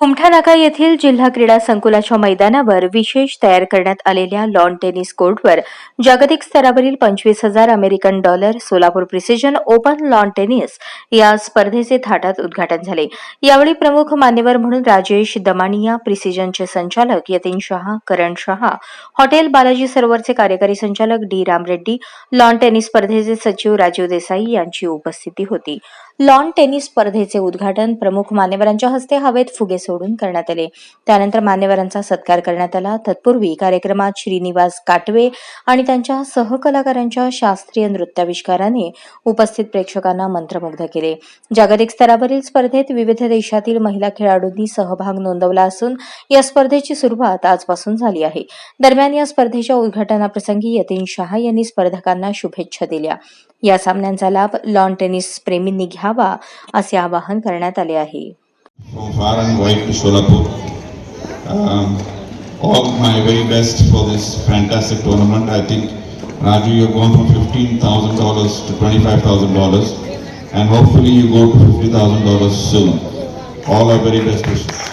कुमठानाका येथील जिल्हा क्रीडा संकुलाच्या मैदानावर विशेष तयार करण्यात आलेल्या लॉन टेनिस कोर्टवर जागतिक स्तरावरील पंचवीस हजार American dollar Solapur precision open lawn tennis या स्पर्धेचे थाटात उद्घाटन झाले. यावेळी प्रमुख मान्यवर म्हणून राजेश दमानिया प्रिसिजनचे संचालक यतीन शहा करण शहा हॉटेल बालाजी सरोवरचे कार्यकारी संचालक डी रामरेड्डी लॉन टेनिस स्पर्धेचे सचिव राजीव देसाई यांची उपस्थिती होती. लॉन टेनिस स्पर्धेचे उद्घाटन प्रमुख मान्यवरांच्या हस्ते हवेत फुगे सोडून करण्यात आले. त्यानंतर मान्यवरांचा सत्कार करण्यात आला. तत्पूर्वी कार्यक्रमात श्रीनिवास काटवे आणि त्यांच्या सहकलाकारांच्या शास्त्रीय नृत्याविष्काराने उपस्थित प्रेक्षकांना मंत्रमुग्ध केले. जागतिक स्तरावरील स्पर्धेत विविध देशातील महिला खेळाडूंनी सहभाग नोंदवला असून या स्पर्धेची सुरुवात आजपासून झाली आहे. दरम्यान या स्पर्धेच्या उद्घाटनाप्रसंगी यतीन शहा यांनी स्पर्धकांना शुभेच्छा दिल्या. या सामन्यांचा लाभ लॉन टेनिस प्रेमींनी घ्या. घ्यावा असे आवाहन करण्यात आले आहे all my very best for this fantastic tournament. I think Raju, you've gone from fifteen thousand dollars to twenty-five thousand dollars, and hopefully you go to fifty thousand dollars soon. All our very best wishes.